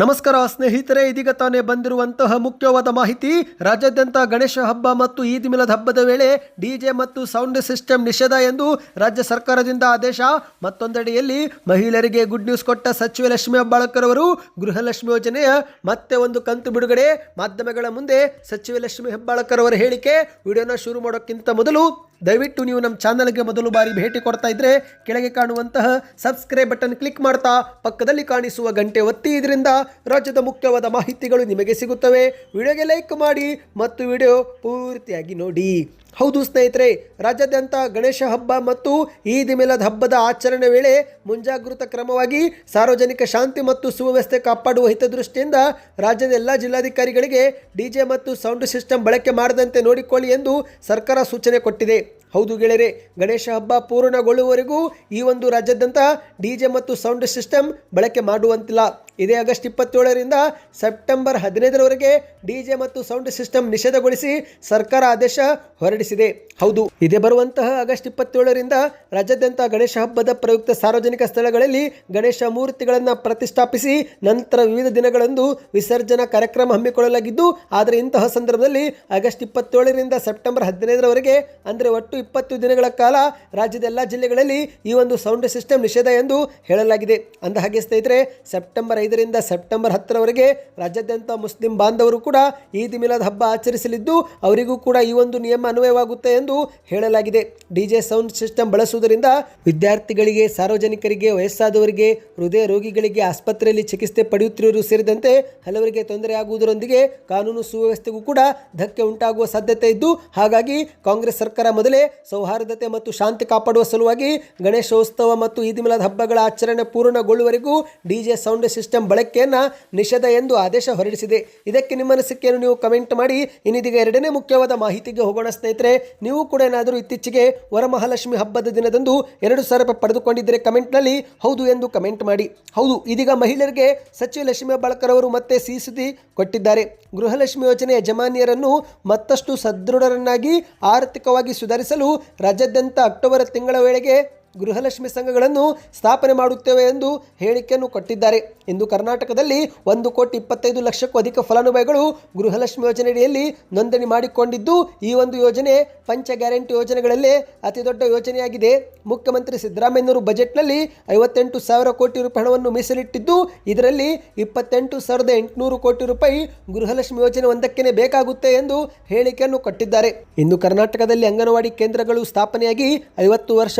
ನಮಸ್ಕಾರ ಸ್ನೇಹಿತರೆ, ಇದೀಗ ತಾನೇ ಬಂದಿರುವಂತಹ ಮುಖ್ಯವಾದ ಮಾಹಿತಿ. ರಾಜ್ಯಾದ್ಯಂತ ಗಣೇಶ ಹಬ್ಬ ಮತ್ತು ಈದ್ ಮಿಲದ್ ಹಬ್ಬದ ವೇಳೆ ಡಿಜೆ ಮತ್ತು ಸೌಂಡ್ ಸಿಸ್ಟಮ್ ನಿಷೇಧ ಎಂದು ರಾಜ್ಯ ಸರ್ಕಾರದಿಂದ ಆದೇಶ. ಮತ್ತೊಂದೆಡೆಯಲ್ಲಿ ಮಹಿಳೆಯರಿಗೆ ಗುಡ್ ನ್ಯೂಸ್ ಕೊಟ್ಟ ಸಚಿವೆ ಲಕ್ಷ್ಮಿ ಹೆಬ್ಬಾಳಕರ್ ಅವರು ಗೃಹಲಕ್ಷ್ಮಿ ಯೋಜನೆಯ ಮತ್ತೆ ಒಂದು ಕಂತು ಬಿಡುಗಡೆ. ಮಾಧ್ಯಮಗಳ ಮುಂದೆ ಸಚಿವೆ ಲಕ್ಷ್ಮಿ ಹೆಬ್ಬಾಳಕರ್ ಅವರ ಹೇಳಿಕೆ. ವಿಡಿಯೋನ ಶುರು ಮಾಡೋಕ್ಕಿಂತ ಮೊದಲು ದಯವಿಟ್ಟು ನೀವು ನಮ್ಮ ಚಾನಲ್ಗೆ ಮೊದಲು ಬಾರಿ ಭೇಟಿ ಕೊಡ್ತಾ ಇದ್ರೆ ಕೆಳಗೆ ಕಾಣುವಂತಹ ಸಬ್ಸ್ಕ್ರೈಬ್ ಬಟನ್ ಕ್ಲಿಕ್ ಮಾಡ್ತಾ ಪಕ್ಕದಲ್ಲಿ ಕಾಣಿಸುವ ಗಂಟೆ ಒತ್ತಿ ಇದರಿಂದ ರಾಜ್ಯದ ಮುಖ್ಯವಾದ ಮಾಹಿತಿಗಳು ನಿಮಗೆ ಸಿಗುತ್ತವೆ. ವಿಡಿಯೋಗೆ ಲೈಕ್ ಮಾಡಿ ಮತ್ತು ವಿಡಿಯೋ ಪೂರ್ತಿಯಾಗಿ ನೋಡಿ. ಹೌದು ಸ್ನೇಹಿತರೆ, ರಾಜ್ಯಾದ್ಯಂತ ಗಣೇಶ ಹಬ್ಬ ಮತ್ತು ಈದ್ ಮಿಲದ್ ಹಬ್ಬದ ಆಚರಣೆ ವೇಳೆ ಮುಂಜಾಗೃತ ಕ್ರಮವಾಗಿ ಸಾರ್ವಜನಿಕ ಶಾಂತಿ ಮತ್ತು ಸುವ್ಯವಸ್ಥೆ ಕಾಪಾಡುವ ಹಿತದೃಷ್ಟಿಯಿಂದ ರಾಜ್ಯದ ಎಲ್ಲ ಜಿಲ್ಲಾಧಿಕಾರಿಗಳಿಗೆ ಡಿಜೆ ಮತ್ತು ಸೌಂಡ್ ಸಿಸ್ಟಮ್ ಬಳಕೆ ಮಾಡದಂತೆ ನೋಡಿಕೊಳ್ಳಿ ಎಂದು ಸರ್ಕಾರ ಸೂಚನೆ ಕೊಟ್ಟಿದೆ. ಹೌದು ಗೆಳೆಯರೆ, ಗಣೇಶ ಹಬ್ಬ ಪೂರ್ಣಗೊಳ್ಳುವವರೆಗೂ ಈ ಒಂದು ರಾಜ್ಯಾದ್ಯಂತ ಡಿಜೆ ಮತ್ತು ಸೌಂಡ್ ಸಿಸ್ಟಮ್ ಬಳಕೆ ಮಾಡುವಂತಿಲ್ಲ. ಇದೇ ಆಗಸ್ಟ್ ಇಪ್ಪತ್ತೇಳರಿಂದ ಸೆಪ್ಟೆಂಬರ್ ಹದಿನೈದರವರೆಗೆ ಡಿಜೆ ಮತ್ತು ಸೌಂಡ್ ಸಿಸ್ಟಮ್ ನಿಷೇಧಗೊಳಿಸಿ ಸರ್ಕಾರ ಆದೇಶ ಹೊರಡಿಸಿದೆ. ಹೌದು, ಇದೇ ಬರುವಂತಹ ಆಗಸ್ಟ್ ಇಪ್ಪತ್ತೇಳರಿಂದ ರಾಜ್ಯಾದ್ಯಂತ ಗಣೇಶ ಹಬ್ಬದ ಪ್ರಯುಕ್ತ ಸಾರ್ವಜನಿಕ ಸ್ಥಳಗಳಲ್ಲಿ ಗಣೇಶ ಮೂರ್ತಿಗಳನ್ನು ಪ್ರತಿಷ್ಠಾಪಿಸಿ ನಂತರ ವಿವಿಧ ದಿನಗಳಂದು ವಿಸರ್ಜನಾ ಕಾರ್ಯಕ್ರಮ ಹಮ್ಮಿಕೊಳ್ಳಲಾಗಿದ್ದು, ಆದರೆ ಇಂತಹ ಸಂದರ್ಭದಲ್ಲಿ ಆಗಸ್ಟ್ ಇಪ್ಪತ್ತೇಳರಿಂದ ಸೆಪ್ಟೆಂಬರ್ ಹದಿನೈದರವರೆಗೆ, ಅಂದರೆ ಒಟ್ಟು ಇಪ್ಪತ್ತು ದಿನಗಳ ಕಾಲ ರಾಜ್ಯದ ಎಲ್ಲ ಜಿಲ್ಲೆಗಳಲ್ಲಿ ಈ ಒಂದು ಸೌಂಡ್ ಸಿಸ್ಟಮ್ ನಿಷೇಧ ಎಂದು ಹೇಳಲಾಗಿದೆ. ಅಂದ ಹಾಗೆ ಸ್ನೇಹಿತರೆ, ಸೆಪ್ಟೆಂಬರ್ ಐದರಿಂದ ಸೆಪ್ಟೆಂಬರ್ ಹತ್ತರವರೆಗೆ ರಾಜ್ಯಾದ್ಯಂತ ಮುಸ್ಲಿಂ ಬಾಂಧವರು ಕೂಡ ಈದ್ ಮಿಲಾದ್ ಹಬ್ಬ ಆಚರಿಸಲಿದ್ದು, ಅವರಿಗೂ ಕೂಡ ಈ ಒಂದು ನಿಯಮ ಅನ್ವಯವಾಗುತ್ತೆ ಎಂದು ಹೇಳಲಾಗಿದೆ. ಡಿಜೆ ಸೌಂಡ್ ಸಿಸ್ಟಮ್ ಬಳಸುವುದರಿಂದ ವಿದ್ಯಾರ್ಥಿಗಳಿಗೆ, ಸಾರ್ವಜನಿಕರಿಗೆ, ವಯಸ್ಸಾದವರಿಗೆ, ಹೃದಯ ರೋಗಿಗಳಿಗೆ ಆಸ್ಪತ್ರೆಯಲ್ಲಿ ಚಿಕಿತ್ಸೆ ಪಡೆಯುತ್ತಿರುವರು ಸೇರಿದಂತೆ ಹಲವರಿಗೆ ತೊಂದರೆಯಾಗುವುದರೊಂದಿಗೆ ಕಾನೂನು ಸುವ್ಯವಸ್ಥೆಗೂ ಕೂಡ ಧಕ್ಕೆ ಉಂಟಾಗುವ ಸಾಧ್ಯತೆ ಇದ್ದು, ಹಾಗಾಗಿ ಕಾಂಗ್ರೆಸ್ ಸರ್ಕಾರ ಮೊದಲೇ ಸೌಹಾರ್ದತೆ ಮತ್ತು ಶಾಂತಿ ಕಾಪಾಡುವ ಸಲುವಾಗಿ ಗಣೇಶೋತ್ಸವ ಮತ್ತು ಈದ್ ಮಿಲಾದ್ ಹಬ್ಬಗಳ ಆಚರಣೆ ಪೂರ್ಣಗೊಳ್ಳುವವರೆಗೂ ಡಿಜೆ ಸೌಂಡ್ ಸಿಸ್ಟಮ್ ಬಳಕೆಯನ್ನು ನಿಷೇಧ ಎಂದು ಆದೇಶ ಹೊರಡಿಸಿದೆ. ಇದಕ್ಕೆ ನಿಮ್ಮ ಅನಿಸಿಕೆಯನ್ನು ನೀವು ಕಮೆಂಟ್ ಮಾಡಿ. ಇನ್ನಿದೀಗ ಎರಡನೇ ಮುಖ್ಯವಾದ ಮಾಹಿತಿಗೆ ಹೋಗೋಣ ಸ್ನೇಹಿತರೆ, ನೀವು ಕೂಡ ಏನಾದರೂ ಇತ್ತೀಚೆಗೆ ವರಮಹಾಲಕ್ಷ್ಮಿ ಹಬ್ಬದ ದಿನದಂದು ಎರಡು ಸಾವಿರ ರೂಪಾಯಿ ಪಡೆದುಕೊಂಡಿದ್ದರೆ ಕಮೆಂಟ್ನಲ್ಲಿ ಹೌದು ಎಂದು ಕಮೆಂಟ್ ಮಾಡಿ. ಹೌದು, ಇದೀಗ ಮಹಿಳೆಯರಿಗೆ ಸಚಿವ ಲಕ್ಷ್ಮಿ ಬಾಳ್ಕರ್ ಅವರು ಮತ್ತೆ ಸಿಹಿ ಸುದ್ದಿ ಕೊಟ್ಟಿದ್ದಾರೆ. ಗೃಹಲಕ್ಷ್ಮಿ ಯೋಜನೆ ಯಜಮಾನಿಯರನ್ನು ಮತ್ತಷ್ಟು ಸದೃಢರನ್ನಾಗಿ ಆರ್ಥಿಕವಾಗಿ ಸುಧಾರಿಸಲು ರಾಜ್ಯಾದ್ಯಂತ ಅಕ್ಟೋಬರ್ ತಿಂಗಳ ವೇಳೆಗೆ ಗೃಹಲಕ್ಷ್ಮಿ ಸಂಘಗಳನ್ನು ಸ್ಥಾಪನೆ ಮಾಡುತ್ತೇವೆ ಎಂದು ಹೇಳಿಕೆಯನ್ನು ಕೊಟ್ಟಿದ್ದಾರೆ. ಇಂದು ಕರ್ನಾಟಕದಲ್ಲಿ ಒಂದು ಕೋಟಿ ಇಪ್ಪತ್ತೈದು ಲಕ್ಷಕ್ಕೂ ಅಧಿಕ ಫಲಾನುಭವಿಗಳು ಗೃಹಲಕ್ಷ್ಮಿ ಯೋಜನೆಯಡಿಯಲ್ಲಿ ನೋಂದಣಿ ಮಾಡಿಕೊಂಡಿದ್ದು, ಈ ಒಂದು ಯೋಜನೆ ಪಂಚ ಗ್ಯಾರಂಟಿ ಯೋಜನೆಗಳಲ್ಲೇ ಅತಿ ದೊಡ್ಡ ಯೋಜನೆಯಾಗಿದೆ. ಮುಖ್ಯಮಂತ್ರಿ ಸಿದ್ದರಾಮಯ್ಯನವರು ಬಜೆಟ್ನಲ್ಲಿ ಐವತ್ತೆಂಟು ಸಾವಿರ ಕೋಟಿ ರೂಪಾಯಿ ಹಣವನ್ನು ಮೀಸಲಿಟ್ಟಿದ್ದು, ಇದರಲ್ಲಿ ಇಪ್ಪತ್ತೆಂಟು ಸಾವಿರದ ಎಂಟುನೂರು ಕೋಟಿ ರೂಪಾಯಿ ಗೃಹಲಕ್ಷ್ಮಿ ಯೋಜನೆ ಒಂದಕ್ಕೇನೆ ಬೇಕಾಗುತ್ತೆ ಎಂದು ಹೇಳಿಕೆಯನ್ನು ಕೊಟ್ಟಿದ್ದಾರೆ. ಇಂದು ಕರ್ನಾಟಕದಲ್ಲಿ ಅಂಗನವಾಡಿ ಕೇಂದ್ರಗಳು ಸ್ಥಾಪನೆಯಾಗಿ ಐವತ್ತು ವರ್ಷ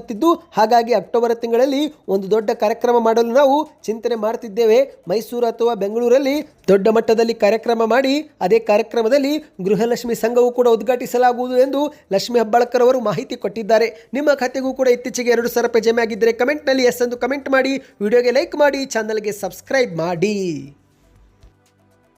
ಪೂರ್ತಿಯಾಗುತ್ತಿದ್ದು ಹಾಗಾಗಿ ಅಕ್ಟೋಬರ್ ತಿಂಗಳಲ್ಲಿ ಒಂದು ದೊಡ್ಡ ಕಾರ್ಯಕ್ರಮ ಮಾಡಲು ನಾವು ಚಿಂತನೆ ಮಾಡ್ತಿದ್ದೇವೆ. ಮೈಸೂರು ಅಥವಾ ಬೆಂಗಳೂರಲ್ಲಿ ದೊಡ್ಡ ಮಟ್ಟದಲ್ಲಿ ಕಾರ್ಯಕ್ರಮ ಮಾಡಿ, ಅದೇ ಕಾರ್ಯಕ್ರಮದಲ್ಲಿ ಗೃಹಲಕ್ಷ್ಮಿ ಸಂಘವು ಕೂಡ ಉದ್ಘಾಟಿಸಲಾಗುವುದು ಎಂದು ಲಕ್ಷ್ಮಿ ಹೆಬ್ಬಾಳ್ಕರ್ ಅವರು ಮಾಹಿತಿ ಕೊಟ್ಟಿದ್ದಾರೆ. ನಿಮ್ಮ ಖಾತೆಗೂ ಕೂಡ ಇತ್ತೀಚೆಗೆ ಎರಡು ಸಾವಿರ ರೂಪಾಯಿ ಜಮೆ ಆಗಿದ್ದರೆ ಕಮೆಂಟ್ನಲ್ಲಿ ಎಸ್ ಎಂದು ಕಮೆಂಟ್ ಮಾಡಿ, ವಿಡಿಯೋಗೆ ಲೈಕ್ ಮಾಡಿ, ಚಾನಲ್ಗೆ ಸಬ್ಸ್ಕ್ರೈಬ್ ಮಾಡಿ.